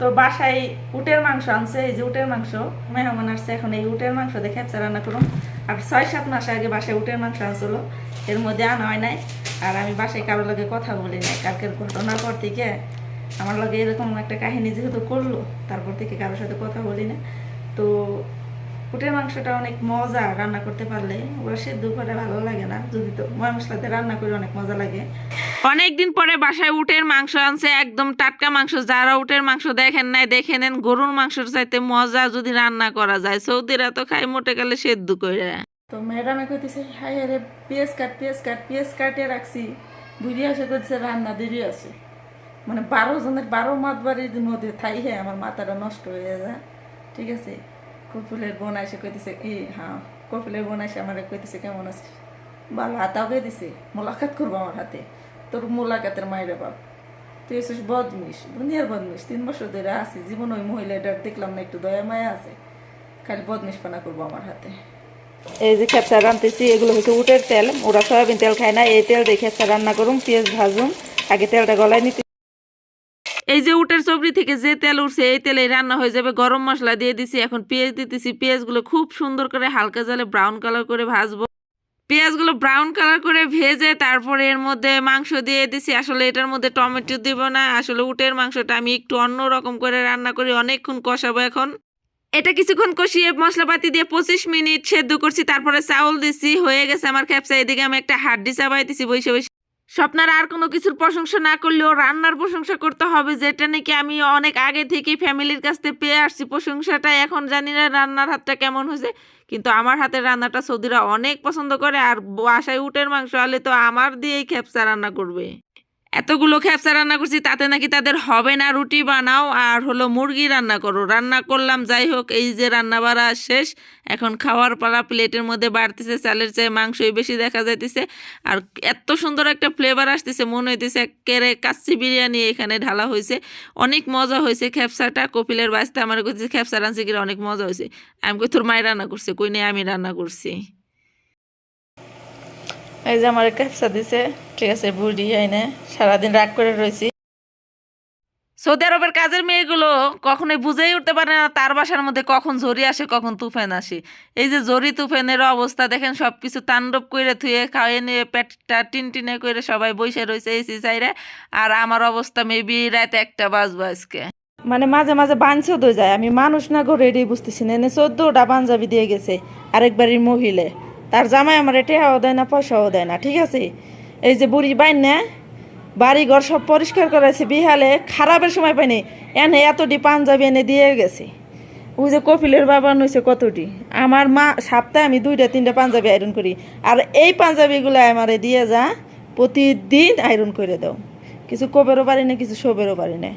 তো বাসায় উটের মাংস আনছে, এই যে উটের মাংস। মেহমান আসছে, এখন এই উটের মাংস দেখে রান্না করুন। আর ছয় সাত মাস আগে বাসায় উটের মাংস আনছিল, এর মধ্যে আনা হয় নাই। আর আমি বাসায় কারোর লগে কথা বলি নাই, কালকের ঘটনার পর থেকে আমার লগে এরকম একটা কাহিনী যেহেতু করল, তারপর থেকে কারোর সাথে কথা বলি না তো উটের মাংসটা অনেক মজা রান্না করতে পারলে, ওরা সেদ্ধ করে ভালো লাগে না। যদি তো ময় মশলাতে রান্না করে অনেক মজা লাগে। অনেকদিন পরে বাসায় উটের মাংস আনছে, একদম টাটকা মাংস। যারা উটের মাংস দেখেন নাই, দেখে নেন গরুর মাংসের চাইতে মজা যদি রান্না করা যায়। সৌদিরা তো খাই মোটে গেলে সেদ্ধ করে। তো ম্যাডামে কইতেছে হাই রে, পেঁয়াজ কাট পেঁয়াজ কাট, পেঁয়াজ কাটে রাখছি। বুঝিয়ে আসে করছে রান্না দেরি আছে। মানে বারো জনের, বারো মাত বাড়ির মধ্যে থাই হ্যাঁ আমার মাথাটা নষ্ট হয়ে যায় ঠিক আছে? কপিলের বোন এসে কইতেছে কি হ্যাঁ কপিলের বোন এসে আমার কইতেছে, কেমন আছে ভালো হাতাও গে দিছে মোলাকাত করব আমার হাতে। তোর মোলাকাতের মায়ের বাপ। তুই এসেছিস বদমিস দুনিয়ার বদমিস। তিন বছর ধরে আছি জীবন ওই মহিলাটার দেখলাম না একটু দয়া মায়া আছে। খালি বদমিস পানা করব আমার হাতে। এই যে খেপসা রান্নতেছি এগুলো হচ্ছে উটের তেল। ওরা সয়াবিন তেল খায় না এই তেল দিয়ে খেপসা রান্না করুন পেঁয়াজ ভাজুন আগে তেলটা গলায় নিতে এই যে উটের সবজি থেকে যে তেল উঠছে এই তেলে রান্না হয়ে যাবে। গরম মশলা দিয়ে দিছি এখন পেঁয়াজ দিতেছি। পেঁয়াজগুলো খুব সুন্দর করে হালকা জলে ব্রাউন কালার করে ভাজবো। পেঁয়াজগুলো ব্রাউন কালার করে ভেজে তারপরে এর মধ্যে মাংস দিয়ে দিছি। আসলে এটার মধ্যে টমেটো দিব না। আসলে উটের মাংসটা আমি একটু অন্য রকম করে রান্না করি, অনেকক্ষণ কষাবো এখন। এটা কিছুক্ষণ কষিয়ে মশলাপাতি দিয়ে পঁচিশ মিনিট সেদ্ধ করছি। তারপরে চাউল দিছি। হয়ে গেছে আমার খ্যাপসা এদিকে আমি একটা হাড্ডি চাবাইতেছি বসে বসে। স্বপ্নার আর কোনো কিছুর প্রশংসা না করলেও রান্নার প্রশংসা করতে হবে, যেটা নাকি আমি অনেক আগে থেকেই ফ্যামিলির কাছ থেকে পেয়ে আসছি। প্রশংসাটা এখন জানি না রান্নার হাতটা কেমন হয়েছে, কিন্তু আমার হাতের রান্নাটা সৌদিরা অনেক পছন্দ করে আর বাসায় উটের মাংস আলে তো আমার দিয়েই খেপসা রান্না করবে। এতগুলো খেপসা রান্না করছি, তাতে নাকি তাদের হবে না রুটি বানাও, আর হলো মুরগি রান্না করো। রান্না করলাম, যাই হোক, এই যে রান্না বাড়া শেষ। এখন খাওয়ার পালা প্লেটের মধ্যে বাড়তেছে, চালের চেয়ে মাংসই বেশি দেখা যাইতেছে। আর এত সুন্দর একটা ফ্লেভার আসতেছে, মনে হইতেছে কেড়ে কাচ্চি বিরিয়ানি এখানে ঢালা হয়েছে অনেক মজা হয়েছে খেপসাটা, কপিলের বাঁচতে আমার কইছে খেপসা রাঁধছে কিনা অনেক মজা হয়েছে আমি কই, তোর মায়ের রান্না করছে। কই নেই আমি রান্না করছি। এই যে আমার ক্যাপসা দিছে, ঠিক আছে, বুড়ি আইনে সারাদিন রাগ করে রয়েছি সৌদি আরবের কাজের মেয়েগুলো কখনোই বুঝেই উঠতে পারে না, তার বাসার মধ্যে কখন ঝরি আসে, কখন তুফান আসে। এই যে ঝরি তুফানের অবস্থা, দেখেন সব কিছু তাণ্ডব করে থুয়ে খাওয়াই নিয়ে, পেটটা টিনটিনে করে সবাই বসে রয়েছে এসি চাইরে আর আমার অবস্থা মেবি রাত একটা বাজবো আজকে। মানে মাঝে মাঝে বাঞ্ছেও তো যায়, আমি মানুষ না ঘরে এটাই বুঝতেছি না। এনে চোদ্দটা পাঞ্জাবি দিয়ে গেছে, আরেকবারই মহিলে। তার জামাই আমার টেহাও দেয় না, পয়সাও দেয় না, ঠিক আছে? এই যে বুড়ি বাইন না বাড়ি ঘর সব পরিষ্কার করাইছে, বিহালে খারাপের সময় পাইনি, এনে এতটি পাঞ্জাবি এনে দিয়ে গেছে। ওই যে কপিলের বাবা নইছে কতটি, আমার মা সপ্তাহে আমি দুইটা, তিনটা পাঞ্জাবি আয়রন করি, আর এই পাঞ্জাবিগুলো আমারে দিয়ে যা, প্রতিদিন আয়রন করে দাও। কিছু কবেরও পারি না, কিছু সবেরও পারি না।